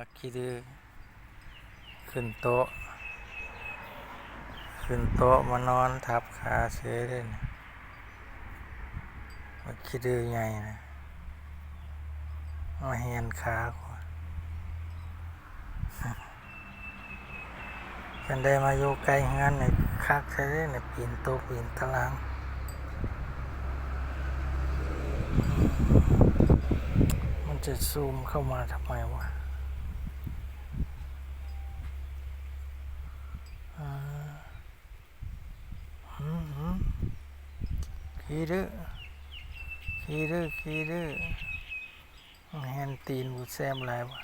บักขี้ดื้อขึ้นโต๊ะ ขึ้นโต๊ะมานอนทับขาเสียเลยนะบักขี้ดื้อใหญ่นะมาเหียนขากูกันได้มาอยู่ใกล้งานในคักใช่เลยในปีนโต๊ะปีนตารางมันจะซูมเข้ามาทำไมวะอ่าหืมหืม ขีดขีดขีดแฮนตีนบูแซมอะไรวะ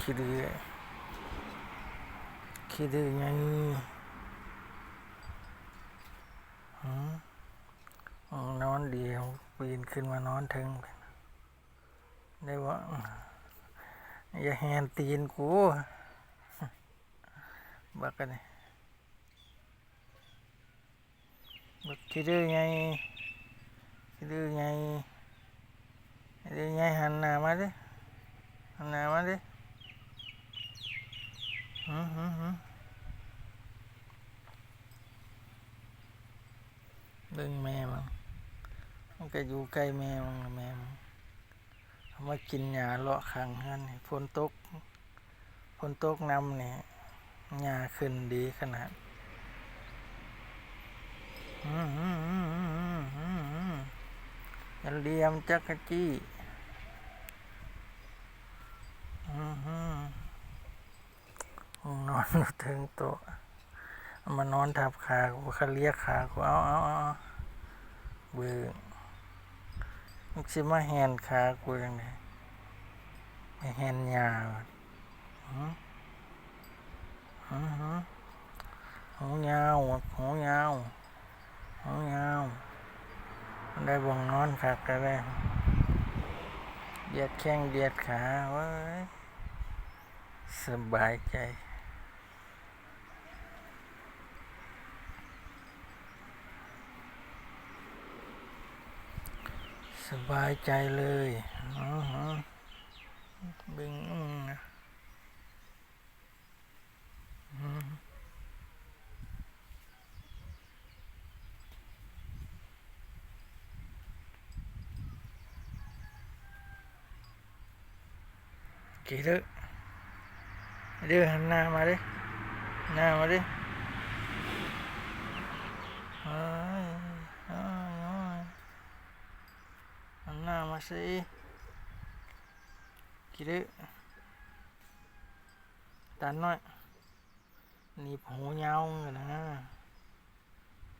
ขี้ดื้อขี้ดื้อไงหืมนอนเดียวปีนขึ้นมานอนถึงได้ว่าอย่าแหนตีนกูบักกันนี่ บักคิดดื้อไงคิดดื้อไงคิดดื้อไงหันหน้ามาดิหันหน้ามาดิหืมหืมหืมเบิ่งแม่มันมันก็อยู่ใกล้แม่มันแม่มันมากินหญ้าเลาะข้างเฮือนนี่ฝนตกฝนตกน้ำเนี่ยหญ้าขึ้นดีขนาด อื้อหือหือหือหือหืออย่าเหลี่ยมจักรจี้อื้อหือนอนอยู่ถึงโต๊ะเอามานอนทับขากูเขาเรียกขากูเอาเอาเอาเบื่อมันสิมาแหนขากูยังไงไม่แหนยาวะหืมหืมหืมหูยาวหูยาว หูยามได้บ่งนอนคักก็ได้เดียดแข้งเดียดขาเว้ยสบายใจสบายใจเลยอ๋อฮะบึงอื้อนะ กี่ดื้อดื้อหันหน้ามาดิหน้ามาดิหันหน้ามาสิกี่ดื้อตาน้อยหนีบหูยาวนะ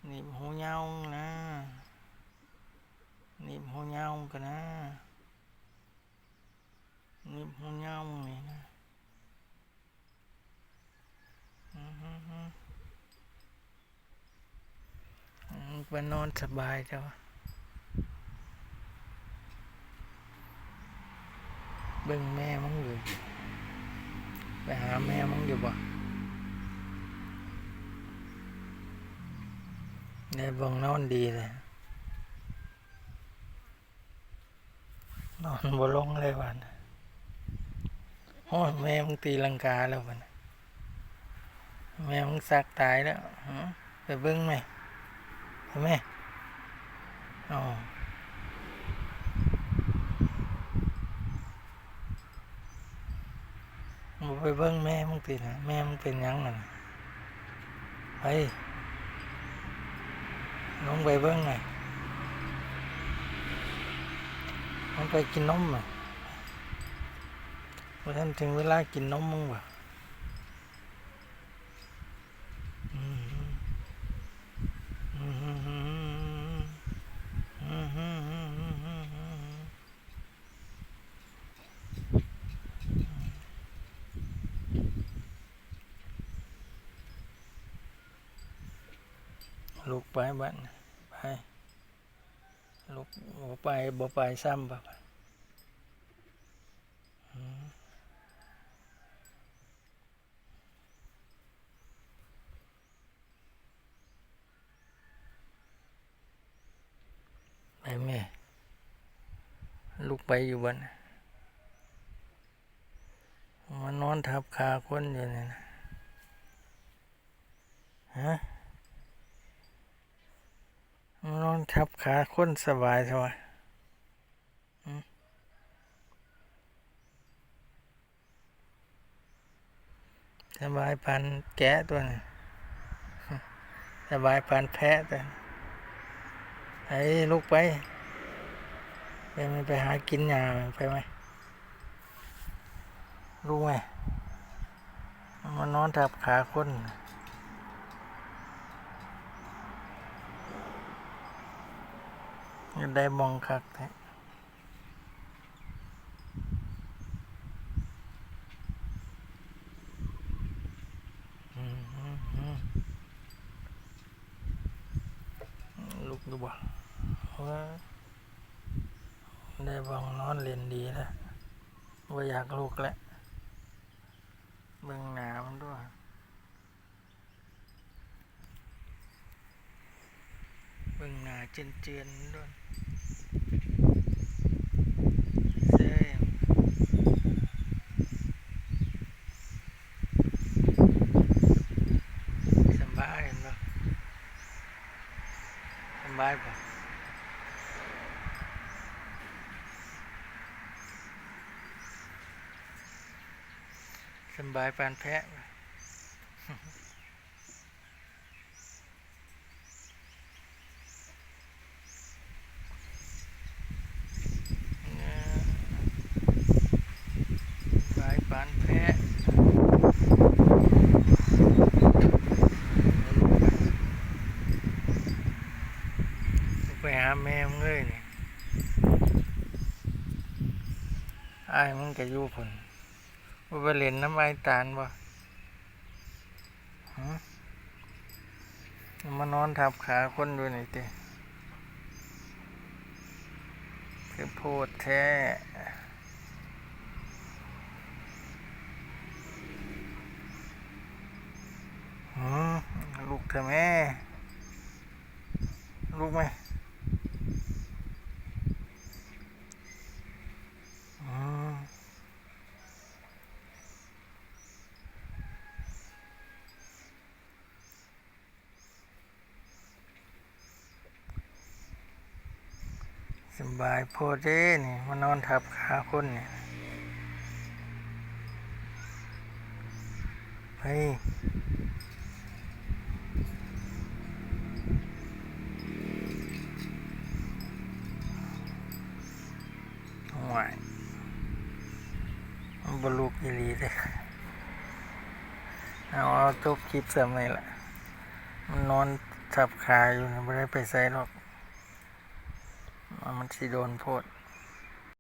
หนีบหูยาวนะหนีบหูยาวกันนะ หนีบหูยาวนี่นะมไปนอนสบายจ้ะเบิ่งแม่มึงอยู่ไปหาแม่มึงอยู่บ่ในเบังนอนดีเลยนอนบ่ลงเลยวัน โอ้แม่มึงตีลังกาแล้ววันแม่มึงสักตายแล้วไปเบิ่งไหมไปไหมอ๋อมไปเบิ่งแม่มึงตินะแม่มึงเป็นยังน่ะนไปลงไปเบิ่งหน่อยมึงไปกินนมอะ พราะฉันถึงเวลากินนมมึงวะลูกไปบ้านไปลูกไปบ่ไปซ้ำบ่ไไปแม่ ลูกไปอยู่บ้านอนทับขาคนอยู่นี่นะฮะมันอนทับขาคนสบายเท่ไหร่สบายพันแกะตัวนี้สบายพันแพะตัว ไอ้ลูกไป ไปมันไปหากินยาไปไหมรู้ไหมมันนอนทับขาคนได้มองคักแท้อืมอืมอืมลุกดูบ่ ว่าได้บองนอนเรียนดีแล้วว่าอยากลูกแล้วเบื้องหนามันด้วยเบื้องหนาเจียนเจียนๆด้วยเซ่สำบายเนาะสำบายปะ สบายปานแพะปะสายปานแพะไปหาแม่มึงเลยนี่ไอ้มึงจะอยู่ผล ว่าไปเล่นน้ำไอตาลบ่ฮะมานอนทับขาคนดูนี่ติคือโพดแท้ลูกเธอแม่ ลูกไหมอืม สบายโพดเด้นี่มานอนทับขาคนเนี่ยเฮ้ยห่วยมันบลูกอีลีเลยเอาเอาจบคลิปเสริมเลยล่ะ มันนอนทับขาอยู่ไม่ได้ไปใส่หรอก มันสิโดนโพด